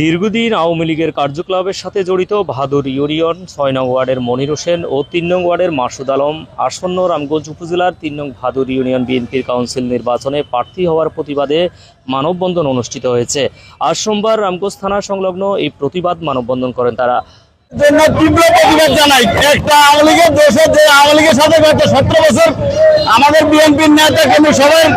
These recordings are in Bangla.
দীর্ঘদিন আওয়ামী লীগের কার্যকলাপের সাথে জড়িত ভাদুর ইউনিয়ন ছয় নং ওয়ার্ডের মনির হোসেন ও তিন নং ওয়ার্ডের মাসুদ আলম আসন্ন রামগঞ্জ উপজেলার তিন নং ভাদুর ইউনিয়ন বিএনপির কাউন্সিল নির্বাচনে প্রার্থী হওয়ার প্রতিবাদে মানববন্ধন অনুষ্ঠিত হয়েছে। আজ সোমবার রামগঞ্জ থানা সংলগ্ন এই প্রতিবাদ মানববন্ধন করেন তারা। জন্য তীব্র প্রতিবাদ জানাই। একটা আওয়ামী লীগের দেশে যে আওয়ামী লীগের সাথে গত সতেরো বছর আমাদের বিএনপির নেতা কিন্তু সবার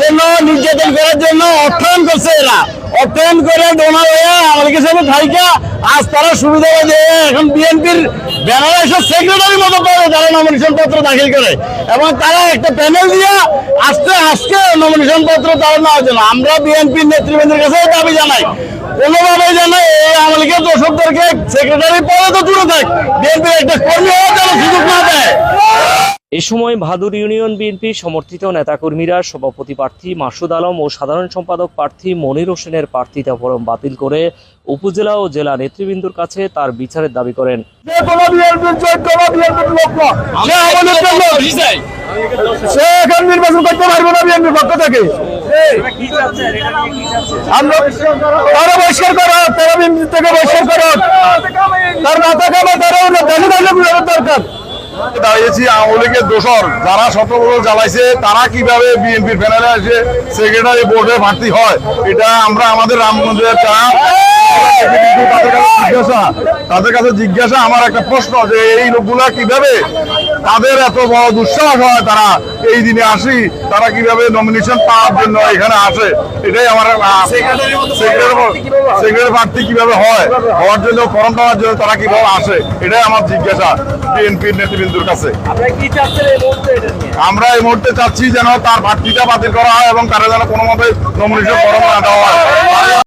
জন্য নির্যাতন করার জন্য অর্থায়ন করছে এরা। অর্থায়ন করে ডোনার হয়ে আওয়ামী লীগের সাথে থাইকা আজ তারা সুবিধা দিয়ে এখন বিএনপির ব্যানারে এসে সেক্রেটারি মতো করে তারা নমিনেশন পত্র দাখিল করে। এবং তারা একটা প্যানেল দিয়ে আজকে আজকে নমিনেশন পত্র তারা নেওয়ার জন্য। আমরা বিএনপির নেতৃবৃন্দের কাছে দাবি জানাই। কোনোভাবে আওয়ামী লীগের দর্শকদেরকে সেক্রেটারি পদে তো দূরে থাক বিএনপির একটা কর্মী সুযোগ না দেয়। এ সময় ভাদুর ইউনিয়ন বিএনপি সমর্থিত নেতাকর্মীরা সভাপতি প্রার্থী মাসুদ আলম ও সাধারণ সম্পাদক প্রার্থী মনির হোসেনের প্রার্থিতা ফরম বাতিল করে উপজেলা ও জেলা নেতৃবৃন্দুর কাছে তার বিচারের দাবি করেন। সে সে এখন নির্বাচন করতে পারবে না বিএনপির পক্ষ থেকে। আমরা তারা বহিষ্কার করো তারা থেকে বহিষ্কার করো। তার মাথা কামা তারা দেশে দেশে দরকার। দাঁড়িয়েছি আওয়ামী লীগের দোষর। যারা শত জ্বালাইছে তারা কীভাবে বিএনপির প্যানেলে এসে সেক্রেটারি বোর্ডে ভর্তি হয় এটা আমরা আমাদের রামগঞ্জের তাদের জিজ্ঞাসা। তাদের কাছে জিজ্ঞাসা আমার একটা প্রশ্ন যে এই লোকগুলা কীভাবে তাদের এত বড় দুঃসাহস হয় তারা এই দিনে আসি তারা কীভাবে নমিনেশন পাওয়ার জন্য এখানে আসে? এটাই আমার সেক্রেটারি প্রার্থী কীভাবে হয়? হওয়ার জন্য ফর্ম পাওয়ার জন্য তারা কীভাবে আসে? এটাই আমার জিজ্ঞাসা। বিএনপির নেতৃবৃন্দুর কাছে। আমরা এই মুহূর্তে চাচ্ছি যেন তার ভাতৃটা বাতিল করা হয় এবং তারা যেন কোনোভাবে নমিনেশন করা না দেওয়া হয়।